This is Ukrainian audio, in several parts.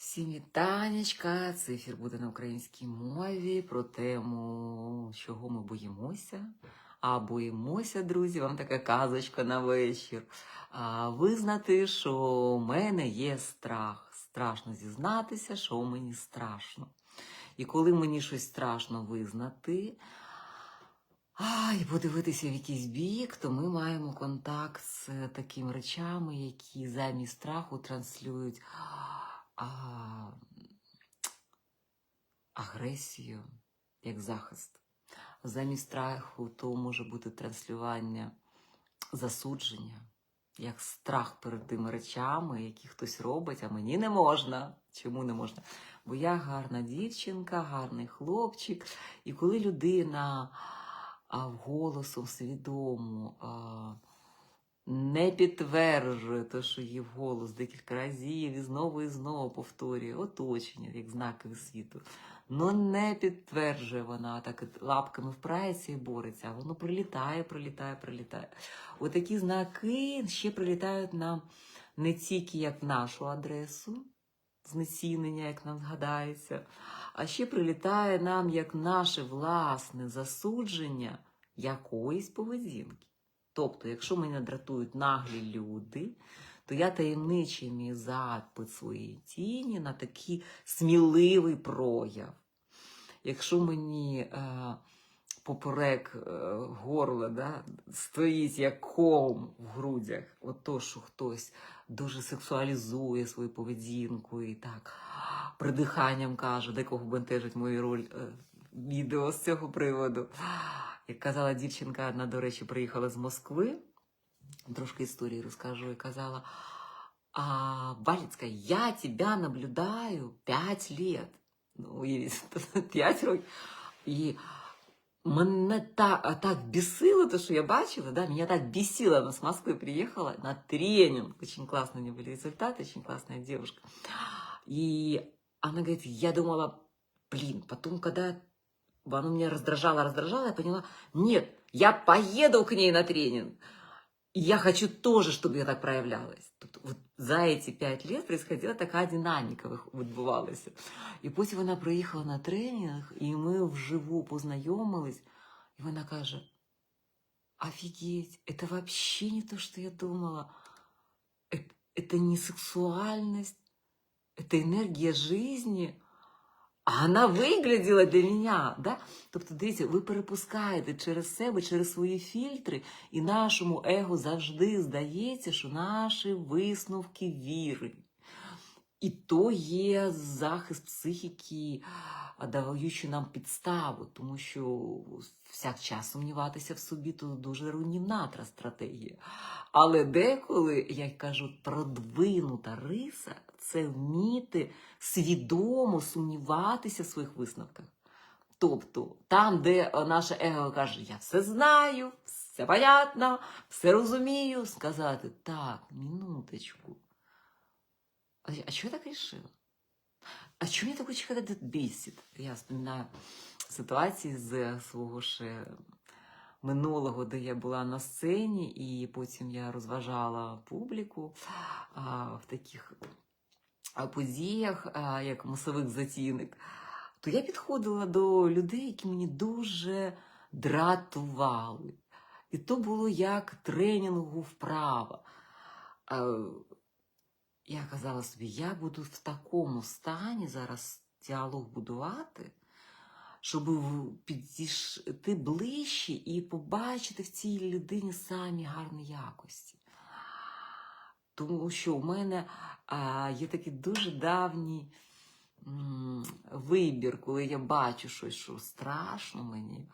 Всім вітанечка! Це ефір буде на українській мові про тему, чого ми боїмося. А боїмося, друзі, вам така казочка на вечір. А, визнати, що в мене є страх. Страшно зізнатися, що мені страшно. І коли мені щось страшно визнати, а, і подивитися в якийсь бік, то ми маємо контакт з такими речами, які замість страху транслюють а, агресію як захист. Замість страху то може бути транслювання засудження, як страх перед тими речами, які хтось робить, а мені не можна. Чому не можна? Бо я гарна дівчинка, гарний хлопчик. І коли людина а, голосом свідомо а, не підтверджує те, що її вголос декілька разів і знову і знову повторює оточення, як знаки світу. Ну не підтверджує вона, так лапками впирається і бореться, а воно прилітає, прилітає, прилітає. Отакі знаки ще прилітають нам не тільки як нашу адресу, знецінення, як нам згадається, а ще прилітає нам як наше власне засудження якоїсь поведінки. Тобто, якщо мене дратують наглі люди, то я таємничий запит своєї тіні на такий сміливий прояв. Якщо мені е, поперек е, горла да, стоїть як ком в грудях, от то, що хтось дуже сексуалізує свою поведінку і так придиханням каже, декого бентежить мою роль е, відео з цього приводу. Як казала дівчинка, одна, до речі, приїхала з Москви, трошки історії розкажу, і казала, а, Баліцька, я тебе наблюдаю 5 лет. Ну, уявіть, 5 років. І мене так, так бесило то, что я бачила, да, меня так бесило, она с Москвы приехала на тренинг, очень классные у нее были результаты, очень классная девушка. И она говорит, я думала, блин, потом, когда оно меня раздражало, раздражало, я поняла, нет, я поеду к ней на тренинг. И я хочу тоже, чтобы я так проявлялась. Тобто, от за эти п'ять лет происходила така динаміка вих- відбувалася. І потім вона приїхала на тренінг, і ми вживу познайомились, і вона каже: Офігеть, это вообще не то, что я думала. Эт- Это не сексуальность, это энергия жизни. А вона вигляділа для мене. Да? Тобто, дивіться, ви перепускаєте через себе, через свої фільтри, і нашому его завжди здається, що наші висновки віри. І то є захист психіки, а, даючи нам підставу, тому що всяк час сумніватися в собі то дуже руйнівна стратегія. Але деколи, як кажуть, продвинута риса це вміти свідомо сумніватися в своїх висновках. Тобто, там, де е, наше его каже, я все знаю, все понятно, все розумію, сказати, так, минуточку. А, чего я так решила? А чому я такой человек этот бесит? Я вспоминаю ситуації з свого ще минулого, де я була на сцені, і потім я розважала публіку а, в таких подіях, а, як масових затінок. То я підходила до людей, які мені дуже дратували. І то було як тренінгу вправа. Я казала собі, я буду в такому стані зараз діалог будувати, щоб підійти ближче і побачити в цій людині самі гарні якості. Тому що у мене є такий дуже давній вибір, коли я бачу щось, що страшно мені,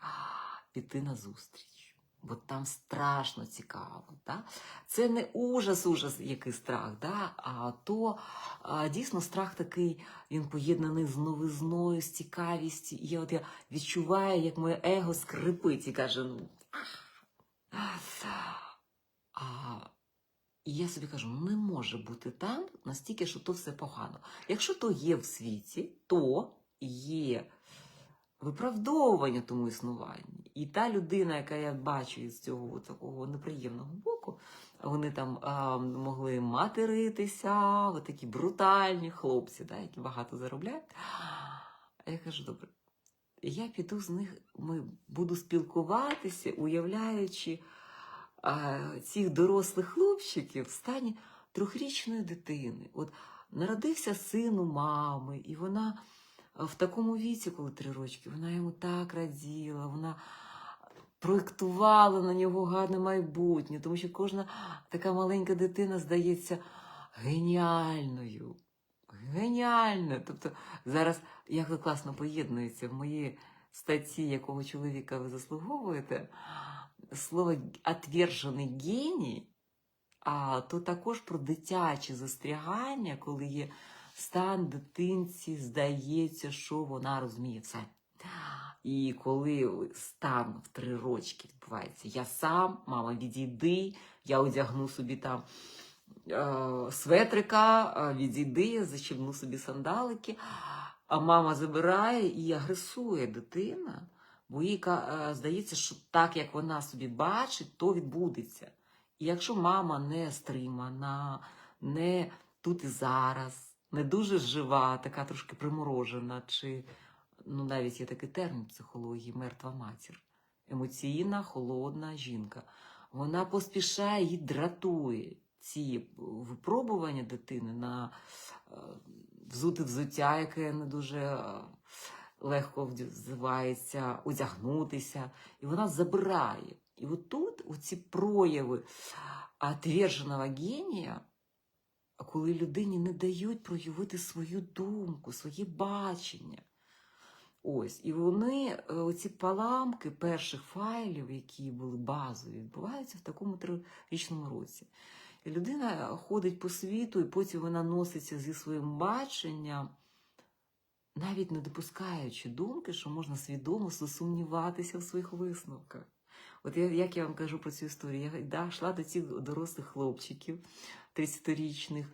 піти на зустріч. Бо там страшно цікаво. Да? Це не ужас, ужас, який страх, да? а то а, дійсно страх такий, він поєднаний з новизною, з цікавістю. І я, от я відчуваю, як моє его скрипить і каже: ну. І я собі кажу, не може бути там настільки, що то все погано. Якщо то є в світі, то є виправдовування тому існуванні. І та людина, яка я бачу із цього такого неприємного боку, вони там а, могли материтися, от такі брутальні хлопці, да, які багато заробляють. А я кажу, добре, я піду з них, ми буду спілкуватися, уявляючи а, цих дорослих хлопчиків в стані трьохрічної дитини. От народився син у мами, і вона в такому віці, коли три рочки, вона йому так раділа, вона проєктувала на нього гарне майбутнє, тому що кожна така маленька дитина здається геніальною. Геніальною. Тобто зараз як ви класно поєднується в моїй статті, якого чоловіка ви заслуговуєте, слово «отвержений геній, а то також про дитяче застрягання, коли є стан дитинці, здається, що вона розуміє все. І коли стан в три рочки відбувається, я сам, мама, відійди, я одягну собі там е, светрика, е, відійди, я собі сандалики, а мама забирає і агресує дитина, бо їй е, здається, що так, як вона собі бачить, то відбудеться. І якщо мама не стримана, не тут і зараз, не дуже жива, така трошки приморожена, чи ну навіть є такий термін психології мертва матір, емоційна, холодна жінка. Вона поспішає і дратує ці випробування дитини на е, взути взуття, яке не дуже е, легко вдівається, одягнутися, і вона забирає. І от тут оці прояви отверженого генія, коли людині не дають проявити свою думку, своє бачення. Ось, і вони, е, оці паламки перших файлів, які були базові, відбуваються в такому трирічному році. І людина ходить по світу, і потім вона носиться зі своїм баченням, навіть не допускаючи думки, що можна свідомо засумніватися в своїх висновках. От я, як я вам кажу про цю історію, я да, йшла до цих дорослих хлопчиків 30-річних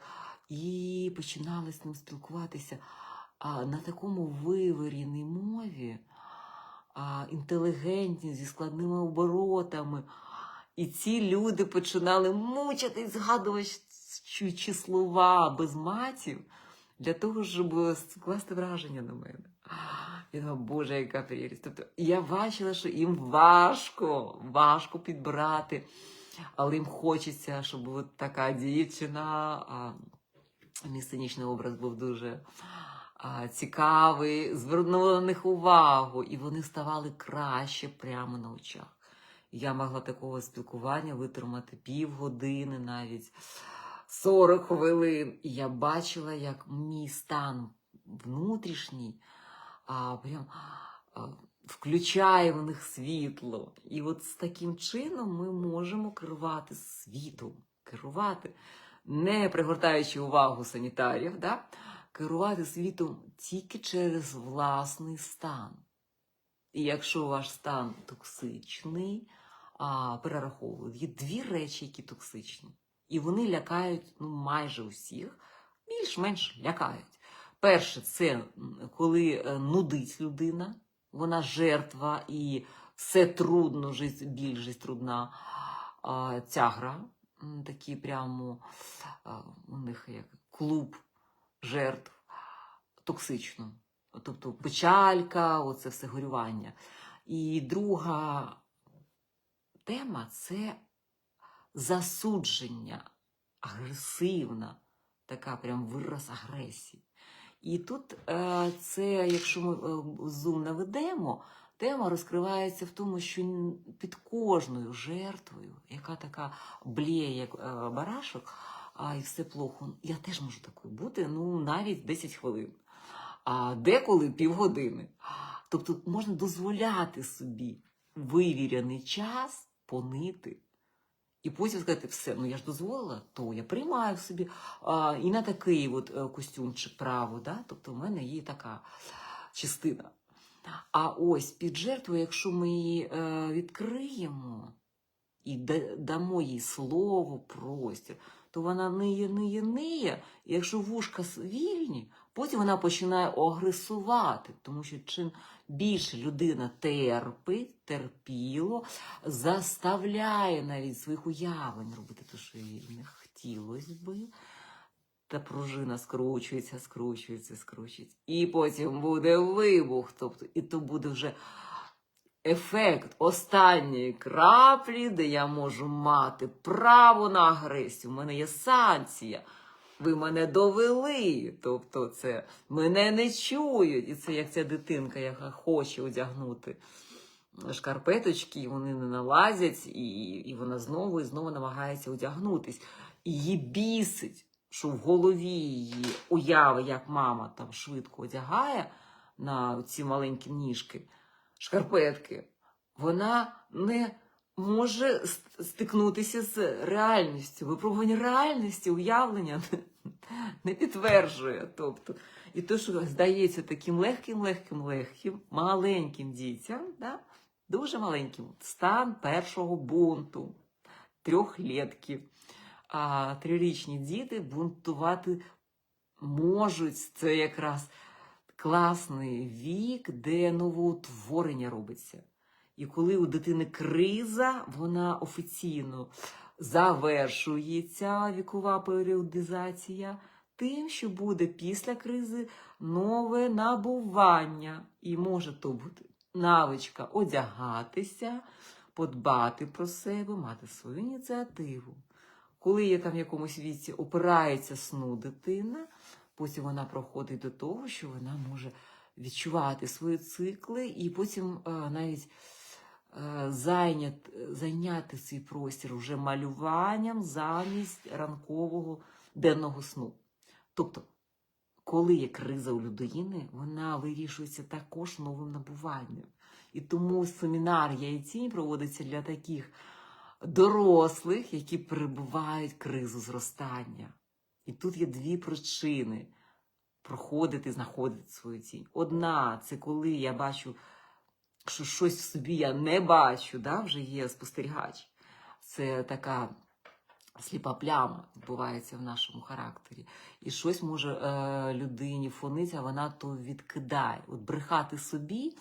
і починала з ним спілкуватися на такому виворіній мові, інтелігентні, зі складними оборотами. І ці люди починали мучитись, згадуючи слова без матів, для того, щоб скласти враження на мене. Я думала, Боже, яка прелість. Тобто я бачила, що їм важко, важко підбирати, але їм хочеться, щоб от така дівчина, а, мій образ був дуже цікавий, звернула на них увагу, і вони ставали краще прямо на очах. Я могла такого спілкування витримати півгодини навіть 40 хвилин. І я бачила, як мій стан внутрішній а, прям а, включає в них світло. І от з таким чином ми можемо керувати світом, керувати, не пригортаючи увагу санітарів, да? Керувати світом тільки через власний стан. І якщо ваш стан токсичний, а, перераховую, є дві речі, які токсичні. І вони лякають ну, майже усіх, більш-менш лякають. Перше, це коли е, нудить людина, вона жертва і все трудно, жизнь, біль, жизнь трудна. А, тягра, такі прямо у них як клуб жертв, токсично. Тобто печалька, оце все горювання. І друга тема це засудження, агресивна, така прям вираз агресії. І тут е, це, якщо ми е, зум наведемо, тема розкривається в тому, що під кожною жертвою, яка така бліє, як е, барашок, а і все плохо. Я теж можу такою бути, ну навіть 10 хвилин, а деколи півгодини. Тобто можна дозволяти собі вивіряний час понити. І потім сказати, все, ну я ж дозволила, то я приймаю собі а, і на такий от е, костюмчик право, да? тобто в мене є така частина. А ось під жертву, якщо ми її е, відкриємо і дамо їй слово, простір, то вона ниє, ниє, ниє. І якщо вушка вільні, Потім вона починає агресувати, тому що чим більше людина терпить, терпіло, заставляє навіть своїх уявлень робити те, що їй не хотілося би. Та пружина скручується, скручується, скручується. І потім буде вибух. Тобто, і то буде вже ефект останньої краплі, де я можу мати право на агресію. У мене є санкція. Ви мене довели. Тобто, це мене не чують. І це як ця дитинка, яка хоче одягнути шкарпеточки, і вони не налазять, і, і вона знову і знову намагається одягнутись. І її бісить, що в голові її уяви, як мама там швидко одягає на ці маленькі ніжки, шкарпетки, вона не може стикнутися з реальністю. Випробування реальності, уявлення не, підтверджує. Тобто, і то, що здається таким легким, легким, легким, маленьким дітям, да? дуже маленьким, стан першого бунту, трьохлітків. А трирічні діти бунтувати можуть. Це якраз класний вік, де новоутворення робиться. І коли у дитини криза, вона офіційно завершується вікова періодизація тим, що буде після кризи нове набування. І може то бути навичка одягатися, подбати про себе, мати свою ініціативу. Коли є там в якомусь віці опирається сну дитина, потім вона проходить до того, що вона може відчувати свої цикли, і потім е, навіть е, зайнят, зайняти свій простір вже малюванням замість ранкового денного сну. Тобто, коли є криза у людини, вона вирішується також новим набуванням. І тому семінар яйцінь проводиться для таких дорослих, які перебувають кризу зростання. І тут є дві причини проходити, знаходити свою тінь. Одна це коли я бачу, що щось в собі я не бачу, да? вже є спостерігач. Це така сліпа пляма відбувається в нашому характері. І щось може е, людині фонить, а вона то відкидає. От брехати собі.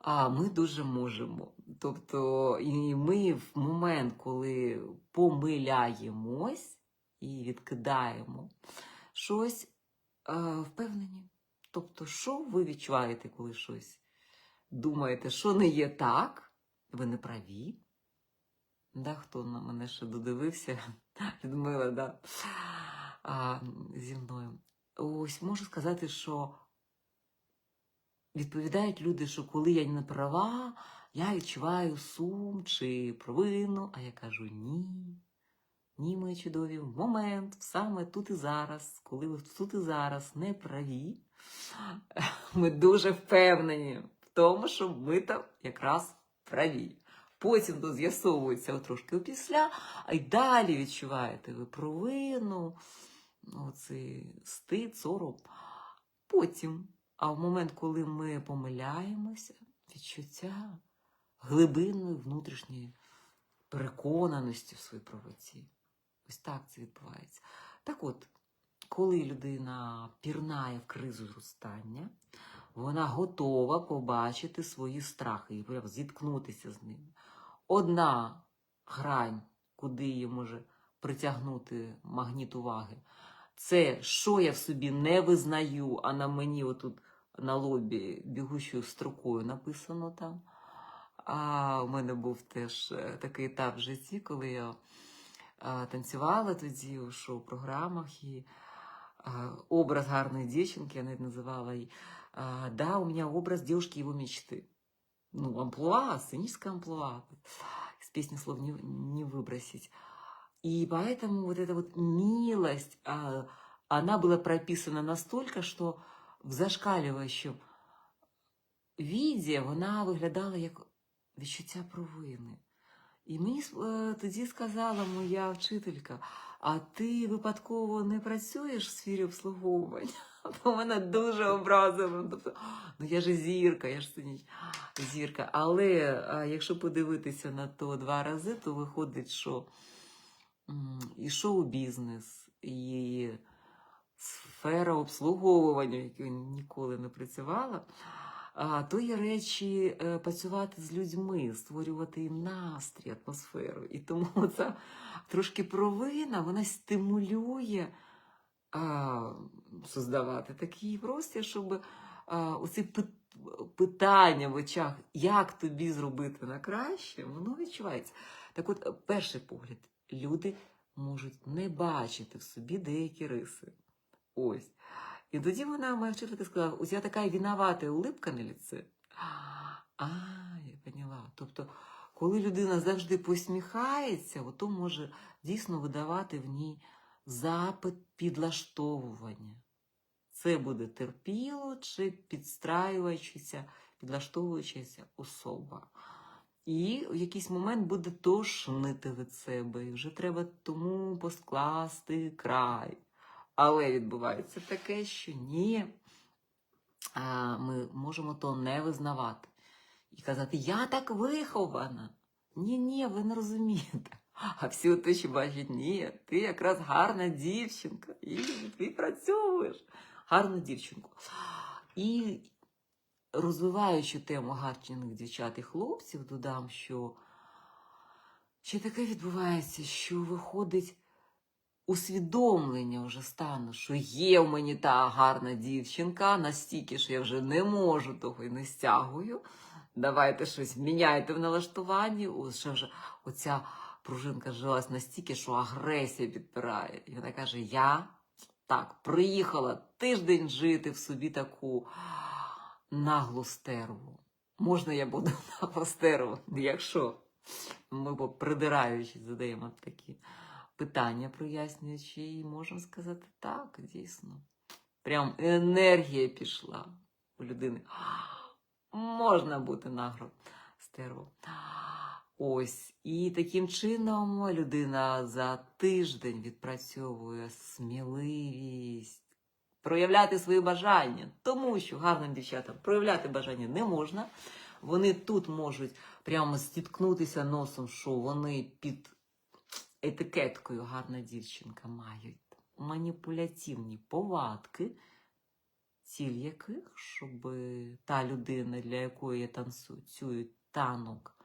А ми дуже можемо. Тобто, і ми в момент, коли помиляємось і відкидаємо щось, е, впевнені. Тобто, що ви відчуваєте, коли щось думаєте, що не є так, ви не праві. Да, хто на мене ще додивився, Людмила, да, а, зі мною. Ось можу сказати, що відповідають люди, що коли я не права, я відчуваю сум чи провину, а я кажу ні. Ні, мої чудові, в момент, саме тут і зараз, коли ви тут і зараз не праві, ми дуже впевнені в тому, що ми там якраз праві. Потім то з'ясовується трошки опісля, а й далі відчуваєте ви провину, оцей стид, сором. Потім, а в момент, коли ми помиляємося, відчуття глибинної внутрішньої переконаності в своїй правоті. Ось так це відбувається. Так от, коли людина пірнає в кризу зростання, вона готова побачити свої страхи і прям зіткнутися з ними. Одна грань, куди її може притягнути магніт уваги, це що я в собі не визнаю, а на мені отут на лобі бігущою строкою написано там. А у мене був теж е, такий етап в житті, коли я танцювала тоді у шоу-програмах і а, образ гарної дівчинки, я навіть називала її. А, да, у меня образ девушки его мечты. Ну, амплуа, сценическое амплуа. Из песни слов не, не выбросить. И поэтому вот эта вот милость, а, она была прописана настолько, что в зашкалюючому віді вона виглядала як відчуття провини. І мені е, тоді сказала моя вчителька, а ти випадково не працюєш в сфері обслуговування? Бо мене дуже образило. Тобто, ну я ж зірка, я ж сині зірка. Але якщо подивитися на то два рази, то виходить, що і шоу-бізнес, і сфера обслуговування, в ніколи не працювала, то є речі е, працювати з людьми, створювати настрій, атмосферу. І тому ця трошки провина вона стимулює создавати такий простір, щоб оці питання в очах, як тобі зробити на краще, воно відчувається. Так от, перший погляд, люди можуть не бачити в собі деякі риси. Ось. І тоді вона, моя вчителька, сказала: у тебе така виновата улипка на ліці. А, я поняла. Тобто, коли людина завжди посміхається, то може дійсно видавати в ній запит підлаштовування. Це буде терпіло чи підстраюючися, підлаштовуючася особа. І в якийсь момент буде тошнити від себе, і вже треба тому поскласти край. Але відбувається таке, що ні, ми можемо то не визнавати. І казати, я так вихована. Ні, ні, ви не розумієте. А всі оточі бачать, ні, ти якраз гарна дівчинка, і ти працюєш. Гарну дівчинку. І розвиваючи тему гарних дівчат і хлопців, додам, що ще таке відбувається, що виходить усвідомлення вже стану, що є в мені та гарна дівчинка, настільки, що я вже не можу того і не стягую. Давайте щось міняйте в налаштуванні. Ось ще вже оця пружинка жилась настільки, що агресія підпирає. І вона каже: Я так приїхала тиждень жити в собі таку наглу стерву. Можна я буду наглу стерву, якщо ми придираючись задаємо такі питання прояснюючи, і можемо сказати так, дійсно. Прям енергія пішла у людини. Можна бути нагло стерву. Ось. І таким чином людина за тиждень відпрацьовує сміливість, проявляти свої бажання, тому що гарним дівчатам проявляти бажання не можна. Вони тут можуть прямо стіткнутися носом, що вони під етикеткою гарна дівчинка мають маніпулятивні повадки, ціль яких, щоб та людина, для якої я танцюю танок,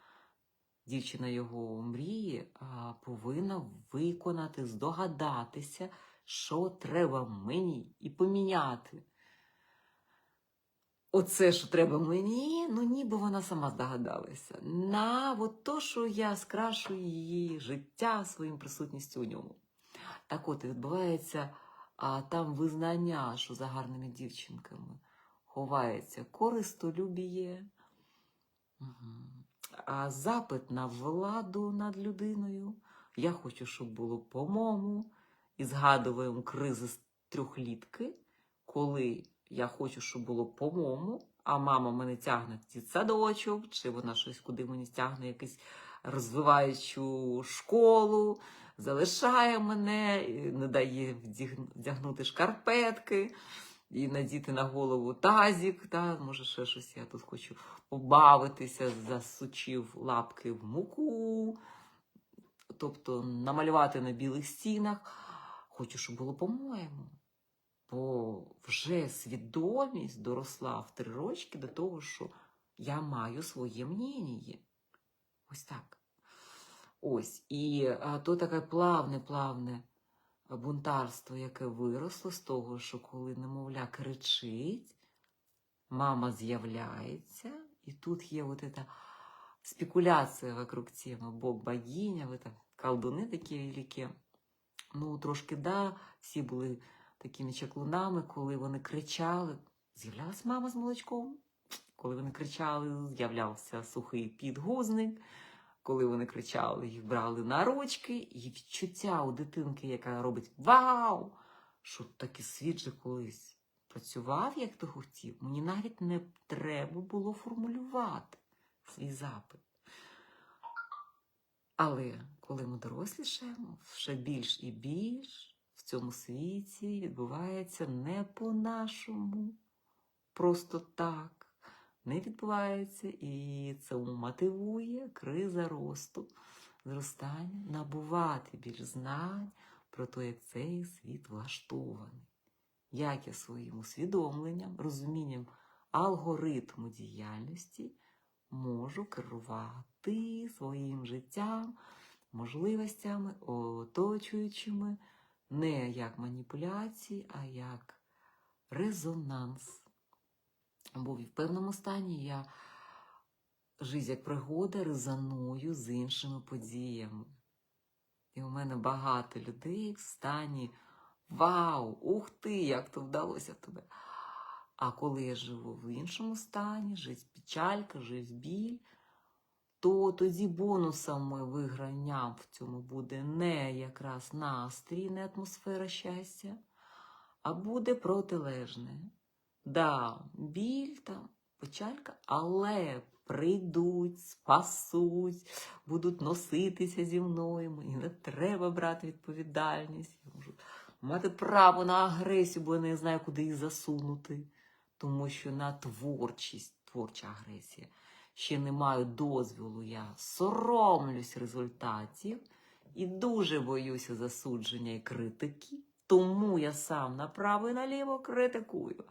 дівчина його мрії, повинна виконати, здогадатися, що треба мені, і поміняти. Оце, що треба мені, ну ніби вона сама здогадалася. На от то, що я скрашую її життя своїм присутністю у ньому. Так от і відбувається а, там визнання, що за гарними дівчинками ховається користолюбіє, а запит на владу над людиною. Я хочу, щоб було по-моєму. І згадуємо кризи з трьохлітки, коли я хочу, щоб було по-моєму, а мама мене тягне в садочок, чи вона щось куди мені тягне, якусь розвиваючу школу, залишає мене, не дає вдягнути шкарпетки і надіти на голову тазік. Та, може, ще щось я тут хочу побавитися, засучив лапки в муку, тобто намалювати на білих стінах. Хочу, щоб було по-моєму. Бо вже свідомість доросла в три рочки до того, що я маю своє мнення. Ось так. Ось. І то таке плавне, плавне бунтарство, яке виросло з того, що коли немовля кричить, мама з'являється, і тут є от ця спекуляція вокруг теми Бог богиня, ви там колдуни такі великі. Ну, трошки да, всі були такими чаклунами, коли вони кричали, з'являлась мама з молочком. Коли вони кричали, з'являвся сухий підгузник. Коли вони кричали, їх брали на ручки, і відчуття у дитинки, яка робить Вау! Що такий світ же колись працював, як ти хотів, мені навіть не треба було формулювати свій запит. Але коли ми дорослішаємо, ще більш і більш цьому світі відбувається не по-нашому, просто так. Не відбувається, і це мотивує криза росту, зростання, набувати більш знань про те, як цей світ влаштований. як я своїм усвідомленням, розумінням алгоритму діяльності можу керувати своїм життям, можливостями, оточуючими, не як маніпуляції, а як резонанс. Бо в певному стані я жизнь як пригода резоную з іншими подіями. І у мене багато людей в стані Вау! Ух ти, як то вдалося тобі! А коли я живу в іншому стані, жить печалька, жить біль, то тоді бонусами вигранням в цьому буде не якраз настрій, не атмосфера щастя, а буде протилежне. Да, біль там, печалька, але прийдуть, спасуть, будуть носитися зі мною. Мені не треба брати відповідальність. Я можу мати право на агресію, бо я не знаю, куди її засунути. Тому що на творчість, творча агресія, ще не маю дозволу. Я соромлюсь результатів і дуже боюся засудження і критики. Тому я сам направо і наліво критикую.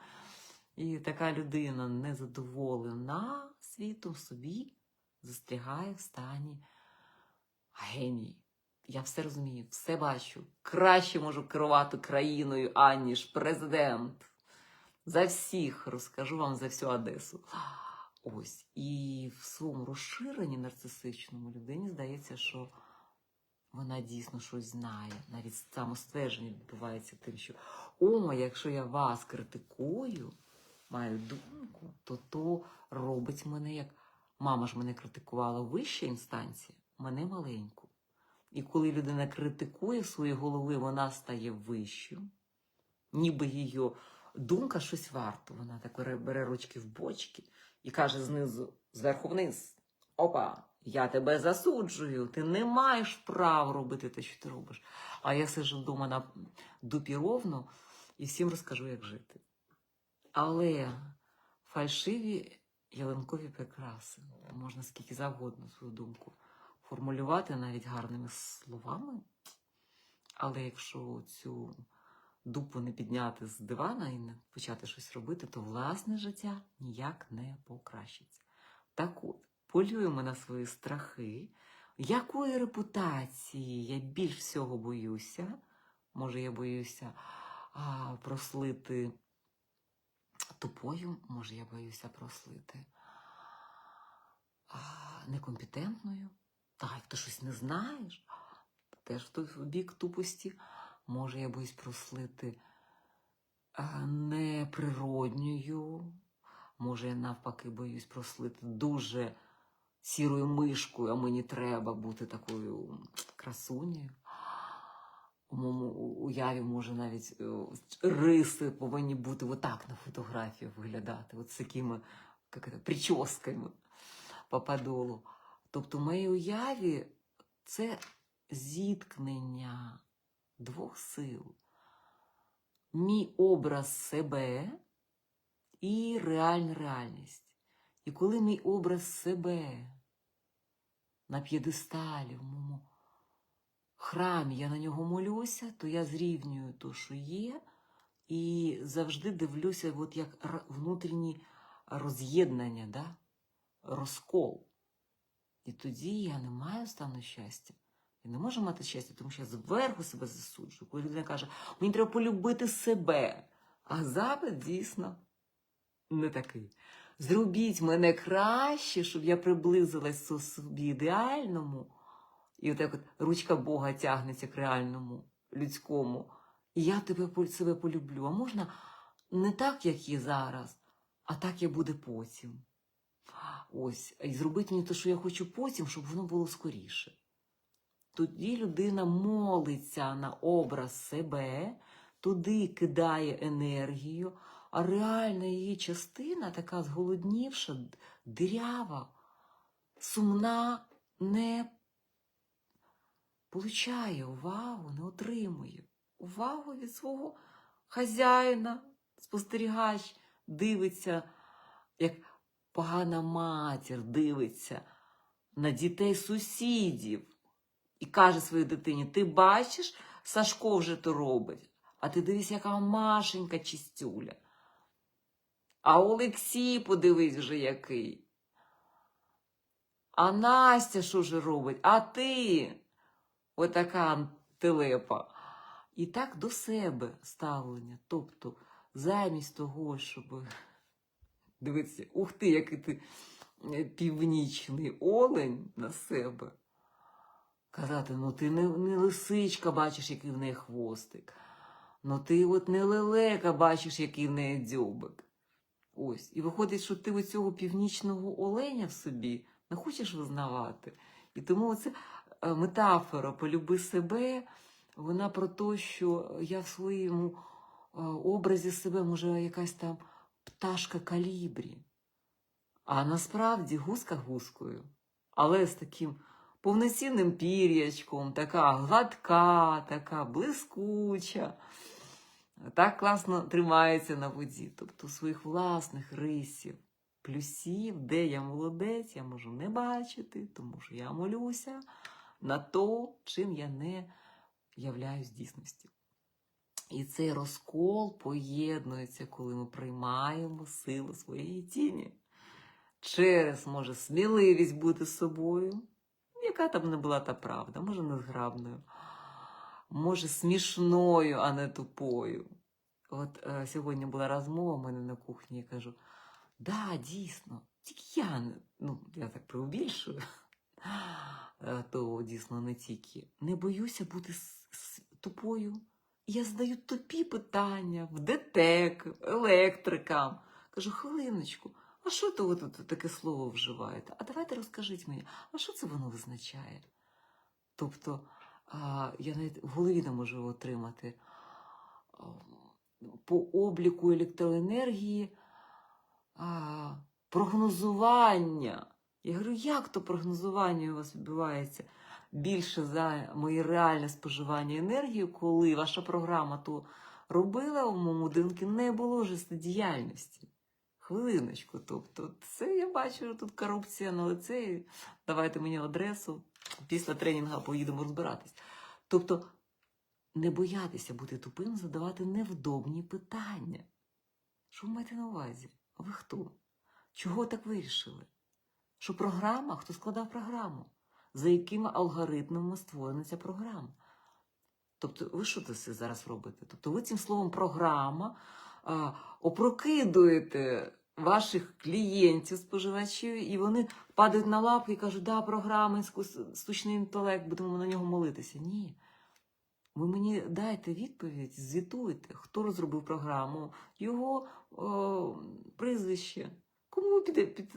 І така людина незадоволена світом собі застрягає в стані геній. Я все розумію, все бачу. Краще можу керувати країною, аніж президент. За всіх розкажу вам за всю Одесу. Ось. І в своєму розширенні нарцисичному людині здається, що вона дійсно щось знає. Навіть самоствердження відбувається тим, що о, якщо я вас критикую, маю думку, то то робить мене як мама ж мене критикувала вища інстанція, мене маленьку. І коли людина критикує свої голови, вона стає вищою, ніби її думка щось варта. Вона так бере ручки в бочки і каже знизу, зверху вниз: Опа, я тебе засуджую, ти не маєш права робити те, що ти робиш. А я сиджу вдома на дупі ровно і всім розкажу, як жити. Але фальшиві ялинкові прикраси можна скільки завгодно свою думку формулювати навіть гарними словами. Але якщо цю дупу не підняти з дивана і не почати щось робити, то власне життя ніяк не покращиться. Так от, полюємо на свої страхи. Якої репутації я більш всього боюся? Може, я боюся а, прослити тупою, може, я боюся прослити а, некомпетентною. Так, як ти щось не знаєш, теж в бік тупості. Може, я боюсь прослити неприродньою. Може, я навпаки боюсь прослити дуже сірою мишкою, а мені треба бути такою красунею. У моєму уяві, може, навіть е, риси повинні бути отак на фотографії виглядати, от з такими як це, прическами по подолу. Тобто, в моїй уяві це зіткнення двох сил. Мій образ себе і реальна реальність. І коли мій образ себе на п'єдесталі, в моєму храмі, я на нього молюся, то я зрівнюю то, що є, і завжди дивлюся, от як внутрішні роз'єднання, да? розкол. І тоді я не маю стану щастя. Я не можу мати щастя, тому що я зверху себе засуджую. Коли людина каже, мені треба полюбити себе. А запит дійсно не такий. Зробіть мене краще, щоб я приблизилась собі ідеальному. І отак от ручка Бога тягнеться к реальному, людському. І я тебе себе полюблю. А можна не так, як є зараз, а так, як буде потім. Ось, і зробити мені те, що я хочу потім, щоб воно було скоріше. Тоді людина молиться на образ себе, туди кидає енергію, а реальна її частина, така зголоднівша, д- дирява, сумна, не получає увагу, не отримує увагу від свого хазяїна, спостерігач, дивиться, як погана матір дивиться на дітей сусідів і каже своїй дитині: Ти бачиш, Сашко вже то робить. А ти дивись, яка Машенька чистюля. А Олексій, подивись вже який. А Настя що ж робить? А ти? Отака телепа. І так до себе ставлення. Тобто, замість того, щоб дивитися, ух ти, який ти е, північний олень на себе. Казати, ну ти не, не лисичка, бачиш, який в неї хвостик. Ну ти от не лелека, бачиш, який в неї дзьобик. Ось. І виходить, що ти оцього північного оленя в собі не хочеш визнавати. І тому оце е, метафора полюби себе, вона про те, що я в своєму е, образі себе, може, якась там пташка калібрі. А насправді гуска гускою, але з таким повноцінним пір'ячком, така гладка, така блискуча, так класно тримається на воді, тобто своїх власних рисів, плюсів, де я молодець, я можу не бачити, тому що я молюся на то, чим я не являюсь дійсністю. І цей розкол поєднується, коли ми приймаємо силу своєї тіні. Через, може, сміливість бути собою, яка там не була та правда, може, незграбною, може, смішною, а не тупою. От е, сьогодні була розмова в мене на кухні, я кажу: да, дійсно, тільки я, ну, я так преубільшую, то дійсно не тільки. Не боюся бути с- с- тупою. Я задаю тупі питання в ДТЕК, електрикам. Кажу, хвилиночку, а що то ви тут таке слово вживаєте? А давайте розкажіть мені, а що це воно визначає? Тобто, я навіть в голові не можу отримати по обліку електроенергії прогнозування. Я говорю, як то прогнозування у вас відбувається більше за моє реальне споживання енергії, коли ваша програма то робила у моєму будинку, не було життєдіяльності. Хвилиночку, тобто, це я бачу тут корупція на лице. Давайте мені адресу. Після тренінгу поїдемо розбиратись. Тобто, не боятися бути тупим, задавати невдобні питання. Що ви маєте на увазі? Ви хто? Чого так вирішили? Що програма? Хто складав програму? За якими алгоритмами створена ця програма? Тобто, ви що це зараз робите? Тобто, ви цим словом програма а, опрокидуєте ваших клієнтів, споживачів, і вони падають на лапки і кажуть, да, програма, іскус- штучний інтелект, будемо на нього молитися. Ні. Ви мені дайте відповідь, звітуйте, хто розробив програму, його о, прізвище. Кому ви піде, під...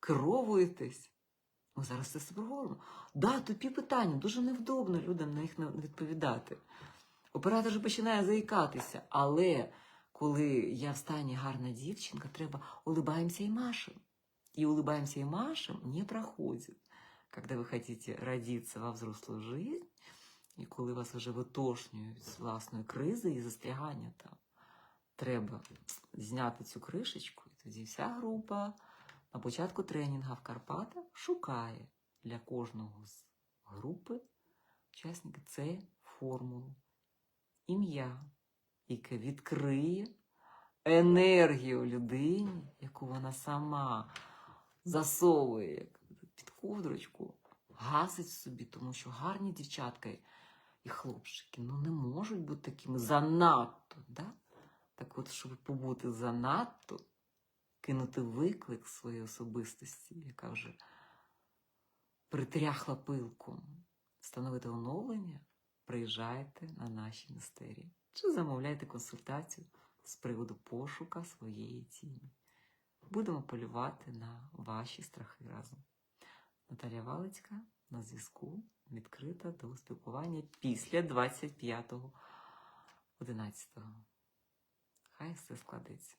керовуєтесь? Ми зараз це все проговоримо. Да, тупі питання, дуже невдобно людям на них відповідати. Оператор же починає заїкатися, але коли я в стані гарна дівчинка, треба улыбаемся и машем. И улыбаемся и машем не проходит. Когда вы хотите родиться во взрослую жизнь, і коли вас вже витошнюють з власної кризи і застрягання там, треба зняти цю кришечку, і тоді вся група на початку тренінгу в Карпатах шукає для кожного з групи учасника це формулу, ім'я, яке відкриє енергію людині, яку вона сама засовує під ковдрочку, гасить собі, тому що гарні дівчатка і хлопчики ну, не можуть бути такими занадто. Да? Так от, щоб побути занадто, кинути виклик своїй особистості, яка вже притряхла пилком, встановити оновлення, приїжджайте на наші містерії чи замовляйте консультацію з приводу пошука своєї тіні. Будемо полювати на ваші страхи разом. Наталія Валицька на зв'язку відкрита до спілкування після 25.11. Хай все складеться.